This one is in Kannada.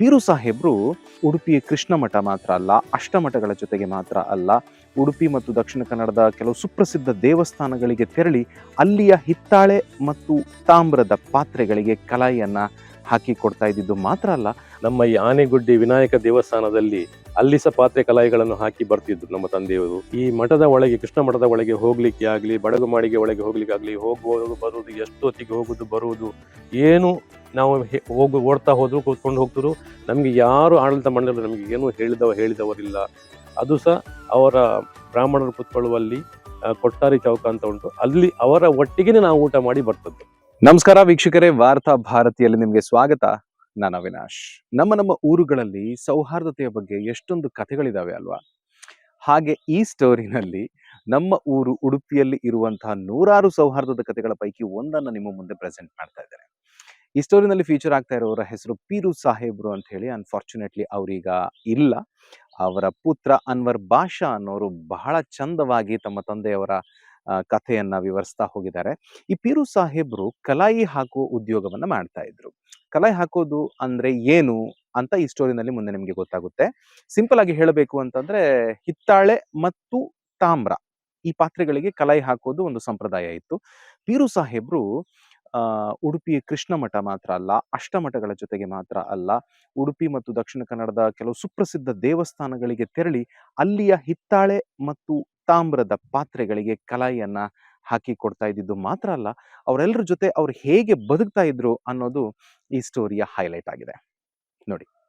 ಪೀರು ಸಾಹೇಬ್ರು ಉಡುಪಿಯ ಕೃಷ್ಣ ಮಠ ಮಾತ್ರ ಅಲ್ಲ, ಅಷ್ಟಮಠಗಳ ಜೊತೆಗೆ ಮಾತ್ರ ಅಲ್ಲ. ಉಡುಪಿ ಮತ್ತು ದಕ್ಷಿಣ ಕನ್ನಡದ ಕೆಲವು ಸುಪ್ರಸಿದ್ಧ ದೇವಸ್ಥಾನಗಳಿಗೆ ತೆರಳಿ ಅಲ್ಲಿಯ ಹಿತ್ತಾಳೆ ಮತ್ತು ತಾಮ್ರದ ಪಾತ್ರೆಗಳಿಗೆ ಕಲಾಯಿಯನ್ನು ಹಾಕಿ ಕೊಡ್ತಾ ಇದ್ದಿದ್ದು ಮಾತ್ರ ಅಲ್ಲ. ನಮ್ಮ ಈ ಆನೆಗುಡ್ಡಿ ವಿನಾಯಕ ದೇವಸ್ಥಾನದಲ್ಲಿ ಅಲ್ಲಿ ಸಹ ಪಾತ್ರೆ ಕಲಾಯಿಗಳನ್ನು ಹಾಕಿ ಬರ್ತಿದ್ರು ನಮ್ಮ ತಂದೆಯವರು. ಈ ಮಠದ ಒಳಗೆ, ಕೃಷ್ಣ ಮಠದ ಒಳಗೆ ಹೋಗ್ಲಿಕ್ಕೆ ಆಗಲಿ, ಬಡಗು ಮಾಡಿಗೆ ಒಳಗೆ ಹೋಗ್ಲಿಕ್ಕೆ ಆಗಲಿ, ಹೋಗುವುದು, ಬರುವುದು, ಎಷ್ಟೊತ್ತಿಗೆ ಹೋಗುದು ಬರುವುದು, ಏನು ನಾವು ಹೋಗಿ, ಓಡ್ತಾ ಹೋದ್ರು, ಕೂತ್ಕೊಂಡು ಹೋಗ್ತಿದ್ರು, ನಮಗೆ ಯಾರು ಆಡಳಿತ ಮಂಡಳಿ ನಮಗೆ ಏನು ಹೇಳಿದವ, ಹೇಳಿದವರಿಲ್ಲ. ಅದು ಸಹ ಅವರ ಬ್ರಾಹ್ಮಣರು ಕೂತ್ಕೊಳ್ಳುವಲ್ಲಿ ಕೊಟ್ಟಾರಿ ಚೌಕ ಅಂತ ಉಂಟು. ಅಲ್ಲಿ ಅವರ ಒಟ್ಟಿಗೆ ನಾವು ಊಟ ಮಾಡಿ ಬರ್ತದ್ದು. ನಮಸ್ಕಾರ ವೀಕ್ಷಕರೇ, ವಾರ್ತಾ ಭಾರತಿಯಲ್ಲಿ ನಿಮಗೆ ಸ್ವಾಗತ. ನಾನು ಅವಿನಾಶ್. ನಮ್ಮ ನಮ್ಮ ಊರುಗಳಲ್ಲಿ ಸೌಹಾರ್ದತೆಯ ಬಗ್ಗೆ ಎಷ್ಟೊಂದು ಕಥೆಗಳಿದಾವೆ ಅಲ್ವಾ? ಹಾಗೆ ಈ ಸ್ಟೋರಿನಲ್ಲಿ ನಮ್ಮ ಊರು ಉಡುಪಿಯಲ್ಲಿ ಇರುವಂತಹ ನೂರಾರು ಸೌಹಾರ್ದದ ಕಥೆಗಳ ಪೈಕಿ ಒಂದನ್ನು ನಿಮ್ಮ ಮುಂದೆ ಪ್ರೆಸೆಂಟ್ ಮಾಡ್ತಾ ಈ ಸ್ಟೋರಿನಲ್ಲಿ ಫೀಚರ್ ಆಗ್ತಾ ಇರೋರ ಹೆಸರು ಪೀರು ಸಾಹೇಬ್ರು ಅಂತ ಹೇಳಿ. ಅನ್ಫಾರ್ಚುನೇಟ್ಲಿ ಅವರೀಗ ಇಲ್ಲ. ಅವರ ಪುತ್ರ ಅನ್ವರ್ ಬಾಷಾ ಅನ್ನೋರು ಬಹಳ ಚಂದವಾಗಿ ತಮ್ಮ ತಂದೆಯವರ ಕಥೆಯನ್ನು ವಿವರಿಸ್ತಾ ಹೋಗಿದ್ದಾರೆ. ಈ ಪೀರು ಸಾಹೇಬ್ರು ಕಲಾಯಿ ಹಾಕುವ ಉದ್ಯೋಗವನ್ನ ಮಾಡ್ತಾ ಇದ್ರು. ಕಲಾಯಿ ಹಾಕೋದು ಅಂದ್ರೆ ಏನು ಅಂತ ಈ ಸ್ಟೋರಿನಲ್ಲಿ ಮುಂದೆ ನಿಮಗೆ ಗೊತ್ತಾಗುತ್ತೆ. ಸಿಂಪಲ್ ಆಗಿ ಹೇಳಬೇಕು ಅಂತಂದ್ರೆ ಹಿತ್ತಾಳೆ ಮತ್ತು ತಾಮ್ರ ಈ ಪಾತ್ರೆಗಳಿಗೆ ಕಲಾಯಿ ಹಾಕೋದು ಒಂದು ಸಂಪ್ರದಾಯ ಇತ್ತು. ಪೀರು ಸಾಹೇಬ್ರು ಉಡುಪಿಯ ಕೃಷ್ಣ ಮಠ ಮಾತ್ರ ಅಲ್ಲ, ಅಷ್ಟಮಠಗಳ ಜೊತೆಗೆ ಮಾತ್ರ ಅಲ್ಲ, ಉಡುಪಿ ಮತ್ತು ದಕ್ಷಿಣ ಕನ್ನಡದ ಕೆಲವು ಸುಪ್ರಸಿದ್ಧ ದೇವಸ್ಥಾನಗಳಿಗೆ ತೆರಳಿ ಅಲ್ಲಿಯ ಹಿತ್ತಾಳೆ ಮತ್ತು ತಾಮ್ರದ ಪಾತ್ರೆಗಳಿಗೆ ಕಲಾಯಿಯನ್ನ ಹಾಕಿ ಕೊಡ್ತಾ ಇದ್ದಿದ್ದು ಮಾತ್ರ ಅಲ್ಲ ಅವರೆಲ್ಲರ ಜೊತೆ ಅವ್ರು ಹೇಗೆ ಬದುಕ್ತಾ ಇದ್ರು ಅನ್ನೋದು ಈ ಸ್ಟೋರಿಯ ಹೈಲೈಟ್ ಆಗಿದೆ. ನೋಡಿ.